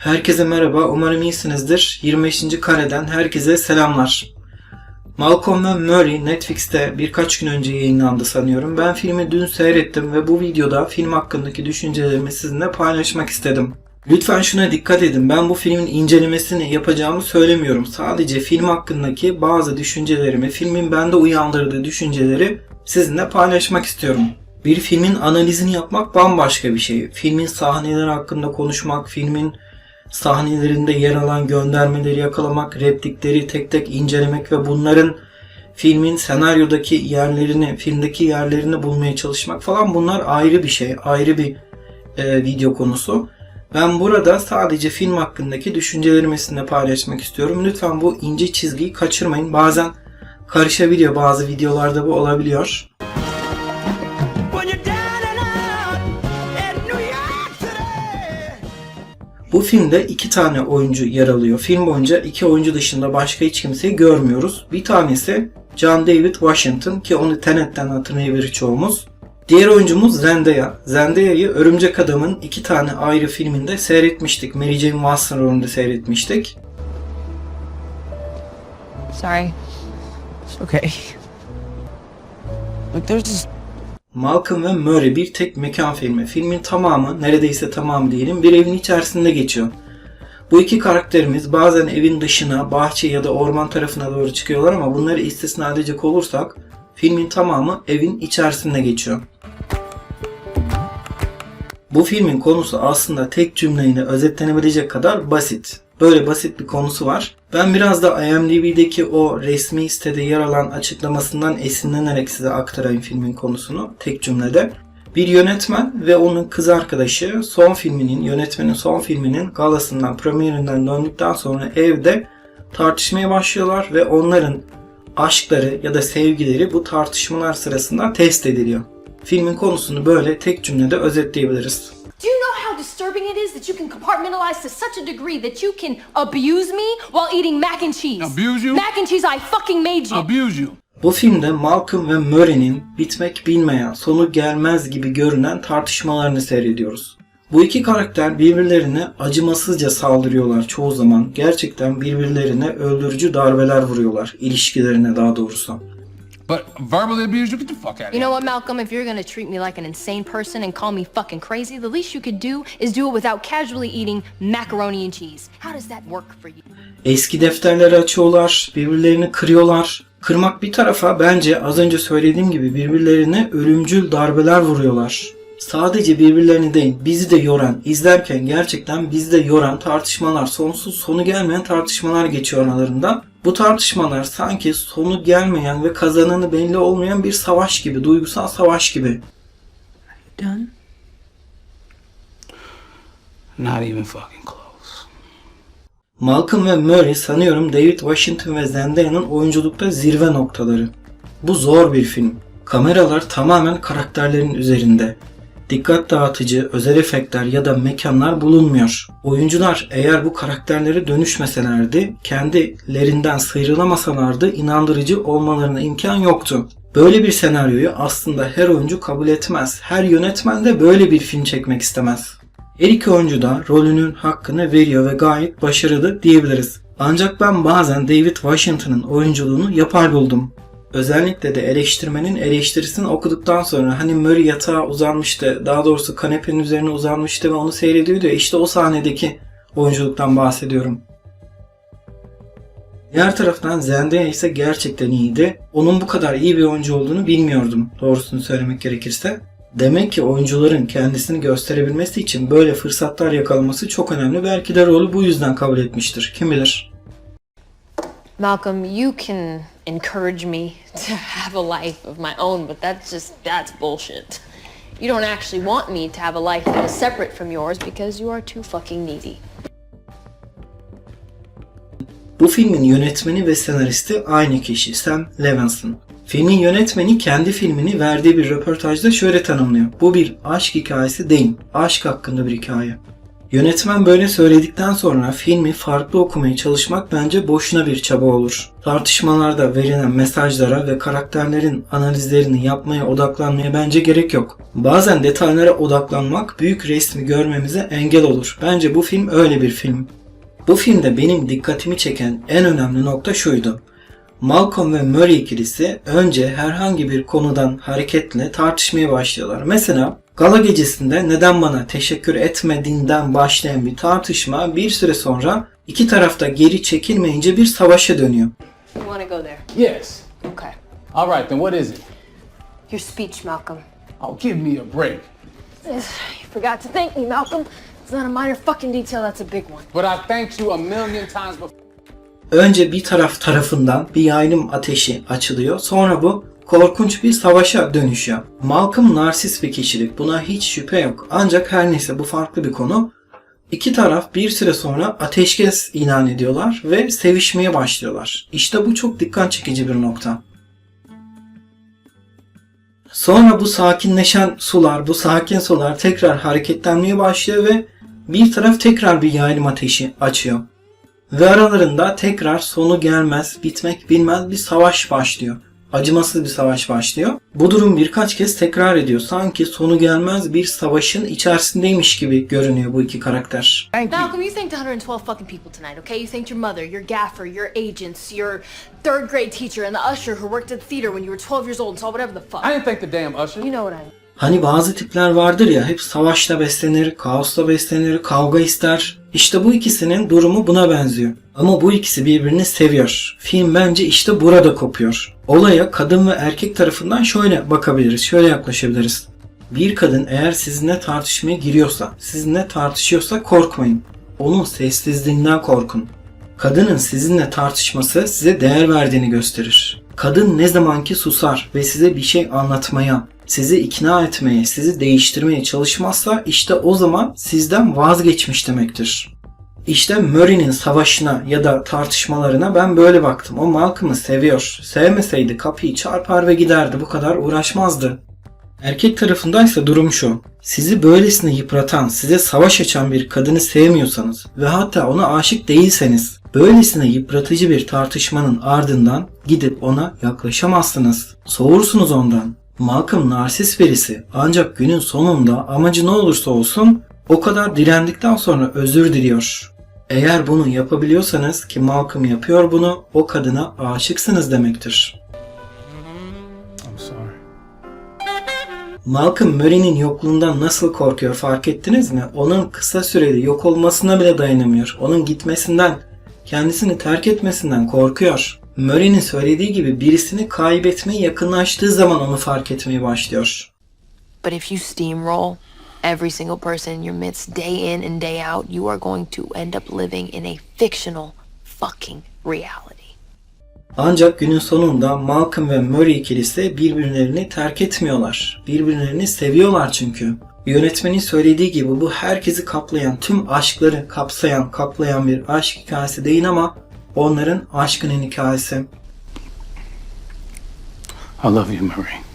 Herkese merhaba, umarım iyisinizdir. 25. kareden herkese selamlar. Malcolm ve Murray Netflix'te birkaç gün önce yayınlandı sanıyorum. Ben filmi dün seyrettim ve bu videoda film hakkındaki düşüncelerimi sizinle paylaşmak istedim. Lütfen şuna dikkat edin. Ben bu filmin incelemesini yapacağımı söylemiyorum. Sadece film hakkındaki bazı düşüncelerimi, filmin bende uyandırdığı düşünceleri sizinle paylaşmak istiyorum. Bir filmin analizini yapmak bambaşka bir şey. Filmin sahneleri hakkında konuşmak, filmin sahnelerinde yer alan göndermeleri yakalamak, replikleri tek tek incelemek ve bunların filmin senaryodaki yerlerini, filmdeki yerlerini bulmaya çalışmak falan bunlar ayrı bir şey, ayrı bir e, video konusu. Ben burada sadece film hakkındaki düşüncelerimi sizinle paylaşmak istiyorum. Lütfen bu ince çizgiyi kaçırmayın. Bazen karışabiliyor, bazı videolarda bu olabiliyor. Bu filmde iki tane oyuncu yer alıyor. Film boyunca iki oyuncu dışında başka hiç kimseyi görmüyoruz. Bir tanesi John David Washington ki onu Tenet'ten hatırlayabilir çoğumuz. Diğer oyuncumuz Zendaya. Zendaya'yı Örümcek Adam'ın iki tane ayrı filminde seyretmiştik. Mary Jane Watson rolünde seyretmiştik. Sorry. It's okay. Look, there's this Malcolm ve Murray bir tek mekan filmi. Filmin tamamı, neredeyse tamamı diyelim, bir evin içerisinde geçiyor. Bu iki karakterimiz bazen evin dışına, bahçe ya da orman tarafına doğru çıkıyorlar ama bunları istisna edecek olursak filmin tamamı evin içerisinde geçiyor. Bu filmin konusu aslında tek cümleyle özetlenebilecek kadar basit. Böyle basit bir konusu var. Ben biraz da IMDb'deki o resmi sitede yer alan açıklamasından esinlenerek size aktarayım filmin konusunu tek cümlede. Bir yönetmen ve onun kız arkadaşı son filminin, yönetmenin son filminin galasından, premierinden döndükten sonra evde tartışmaya başlıyorlar ve onların aşkları ya da sevgileri bu tartışmalar sırasında test ediliyor. Filmin konusunu böyle tek cümlede özetleyebiliriz. Disturbing it is that you can compartmentalize to such a degree that you can abuse me while eating mac and cheese? Abuse you? Mac and cheese I fucking made you. abuse you. Bu filmde Malcolm ve Murray'nin bitmek bilmeyen, sonu gelmez gibi görünen tartışmalarını seyrediyoruz. Bu iki karakter birbirlerine acımasızca saldırıyorlar çoğu zaman. Gerçekten birbirlerine öldürücü darbeler vuruyorlar. ilişkilerine daha doğrusu. But verbally abuse you, get the fuck out of You here. know what, Malcolm? If you're gonna treat me like an insane person and call me fucking crazy, the least you could do is do it without casually eating macaroni and cheese. How does that work for you? Eski defterleri açıyorlar, birbirlerini kırıyorlar. Kırmak bir tarafa bence az önce söylediğim gibi birbirlerine ölümcül darbeler vuruyorlar. Sadece birbirlerini değil, bizi de yoran, izlerken gerçekten bizi de yoran tartışmalar, sonsuz sonu gelmeyen tartışmalar geçiyor aralarında. Bu tartışmalar sanki sonu gelmeyen ve kazananı belli olmayan bir savaş gibi, duygusal savaş gibi. done. Not even fucking close. Malcolm ve Murray sanıyorum David Washington ve Zendaya'nın oyunculukta zirve noktaları. Bu zor bir film. Kameralar tamamen karakterlerin üzerinde. Dikkat dağıtıcı özel efektler ya da mekanlar bulunmuyor. Oyuncular eğer bu karakterlere dönüşmeselerdi, kendilerinden sıyrılamasalardı inandırıcı olmalarına imkan yoktu. Böyle bir senaryoyu aslında her oyuncu kabul etmez. Her yönetmen de böyle bir film çekmek istemez. Her iki oyuncu da rolünün hakkını veriyor ve gayet başarılı diyebiliriz. Ancak ben bazen David Washington'ın oyunculuğunu yapar buldum. Özellikle de eleştirmenin eleştirisini okuduktan sonra hani Murray yatağa uzanmıştı, daha doğrusu kanepenin üzerine uzanmıştı ve onu seyrediyordu ya işte o sahnedeki oyunculuktan bahsediyorum. Diğer taraftan Zendaya ise gerçekten iyiydi. Onun bu kadar iyi bir oyuncu olduğunu bilmiyordum doğrusunu söylemek gerekirse. Demek ki oyuncuların kendisini gösterebilmesi için böyle fırsatlar yakalaması çok önemli. Belki de rolü bu yüzden kabul etmiştir. Kim bilir? Malcolm, you can encourage me to have a life of my own, but that's just, that's bullshit. You don't actually want me to have a life that is separate from yours because you are too fucking needy. Bu filmin yönetmeni ve senaristi aynı kişi Sam Levinson. Filmin yönetmeni kendi filmini verdiği bir röportajda şöyle tanımlıyor. Bu bir aşk hikayesi değil, aşk hakkında bir hikaye. Yönetmen böyle söyledikten sonra filmi farklı okumaya çalışmak bence boşuna bir çaba olur. Tartışmalarda verilen mesajlara ve karakterlerin analizlerini yapmaya odaklanmaya bence gerek yok. Bazen detaylara odaklanmak büyük resmi görmemize engel olur. Bence bu film öyle bir film. Bu filmde benim dikkatimi çeken en önemli nokta şuydu. Malcolm ve Murray ikilisi önce herhangi bir konudan hareketle tartışmaya başlıyorlar. Mesela gala gecesinde neden bana teşekkür etmediğinden başlayan bir tartışma bir süre sonra iki tarafta geri çekilmeyince bir savaşa dönüyor. You want to go there? Yes. Okay. All right, then what is it? Your speech, Malcolm. Oh, give me a break. You forgot to thank me, Malcolm. It's not a minor fucking detail, that's a big one. But I thanked you a million times before. Önce bir taraf tarafından bir yaylım ateşi açılıyor. Sonra bu korkunç bir savaşa dönüşüyor. Malcolm narsist bir kişilik. Buna hiç şüphe yok. Ancak her neyse bu farklı bir konu. İki taraf bir süre sonra ateşkes ilan ediyorlar ve sevişmeye başlıyorlar. İşte bu çok dikkat çekici bir nokta. Sonra bu sakinleşen sular, bu sakin sular tekrar hareketlenmeye başlıyor ve bir taraf tekrar bir yaylım ateşi açıyor. Ve aralarında tekrar sonu gelmez, bitmek bilmez bir savaş başlıyor. Acımasız bir savaş başlıyor. Bu durum birkaç kez tekrar ediyor. Sanki sonu gelmez bir savaşın içerisindeymiş gibi görünüyor bu iki karakter. Thank you. Malcolm, you thanked 112 fucking people tonight, okay? You thanked your mother, your gaffer, your agents, your third grade teacher, and the usher who worked at the theater when you were 12 years old and saw whatever the fuck. I didn't thank the damn usher. You know what I mean. Hani bazı tipler vardır ya hep savaşla beslenir, kaosla beslenir, kavga ister. İşte bu ikisinin durumu buna benziyor. Ama bu ikisi birbirini seviyor. Film bence işte burada kopuyor. Olaya kadın ve erkek tarafından şöyle bakabiliriz, şöyle yaklaşabiliriz. Bir kadın eğer sizinle tartışmaya giriyorsa, sizinle tartışıyorsa korkmayın. Onun sessizliğinden korkun. Kadının sizinle tartışması size değer verdiğini gösterir. Kadın ne zamanki susar ve size bir şey anlatmaya, sizi ikna etmeye, sizi değiştirmeye çalışmazsa işte o zaman sizden vazgeçmiş demektir. İşte Murray'nin savaşına ya da tartışmalarına ben böyle baktım. O Malcolm'ı seviyor. Sevmeseydi kapıyı çarpar ve giderdi. Bu kadar uğraşmazdı. Erkek tarafındaysa durum şu. Sizi böylesine yıpratan, size savaş açan bir kadını sevmiyorsanız ve hatta ona aşık değilseniz, böylesine yıpratıcı bir tartışmanın ardından gidip ona yaklaşamazsınız. Soğursunuz ondan. Malcolm narsist birisi ancak günün sonunda amacı ne olursa olsun o kadar direndikten sonra özür diliyor. Eğer bunu yapabiliyorsanız ki Malcolm yapıyor bunu o kadına aşıksınız demektir. I'm sorry. Malcolm Murray'nin yokluğundan nasıl korkuyor fark ettiniz mi? Onun kısa süreli yok olmasına bile dayanamıyor. Onun gitmesinden, kendisini terk etmesinden korkuyor. Murray'nin söylediği gibi birisini kaybetmeye yakınlaştığı zaman onu fark etmeye başlıyor. But if you steamroll every single person in your midst day in and day out, you are going to end up living in a fictional fucking reality. Ancak günün sonunda Malcolm ve Murray ikilisi birbirlerini terk etmiyorlar. Birbirlerini seviyorlar çünkü. Yönetmenin söylediği gibi bu herkesi kaplayan, tüm aşkları kapsayan, kaplayan bir aşk hikayesi değil ama onların aşkının hikayesi. I love you, Marie.